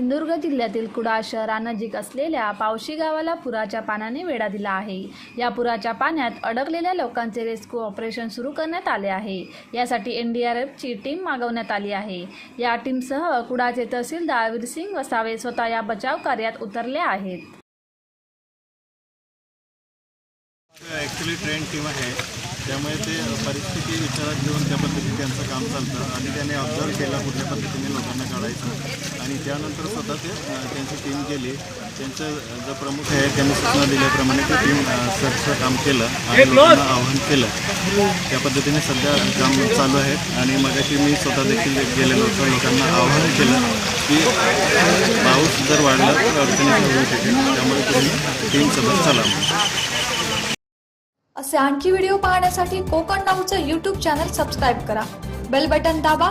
सिंधुदुर्ग जिल्ह्यातील कुडाळ शहरानजीक असलेल्या पावशी गावाला पुराच्या पाण्याने वेढा दिला आहे. या पुराच्या पाण्यात अडकलेल्या लोकांचे रेस्क्यू ऑपरेशन सुरू करण्यात आले आहे. यासाठी एन डी आर एफची टीम मागवण्यात आली आहे. या टीमसह कुडाळचे तहसीलदार वीरसिंग वसावे स्वतः या बचाव कार्यात उतरले आहेत. ॲक्च्युली ट्रेन टीम आहे. त्यामुळे ते परिस्थिती विचारात घेऊन त्या पद्धतीने त्यांचं काम चालतं. आणि त्याने ऑब्झर्व केला कुठल्या पद्धतीने लोकांना काढायचं. आणि त्यानंतर स्वतः ते त्यांची टीम गेली. त्यांचं जो प्रमुख आहे त्यांनी सूचना दिल्याप्रमाणे ते टीम सर्चचं काम केलं आणि लोकांना आव्हान केलं. त्या पद्धतीने सध्या काम चालू आहे आणि मगाशी मी स्वतः देखील गेलेलो होतो. लोकांना आव्हान केलं की पाऊस जर वाढला तर अडचणी होऊ शकेल. त्यामुळे तुम्ही टीमसोबत चला. असे आणखी व्हिडिओ पाहण्यासाठी कोकण नाऊचं यूट्यूब चॅनल सबस्क्राईब करा. बेल बटन दाबा.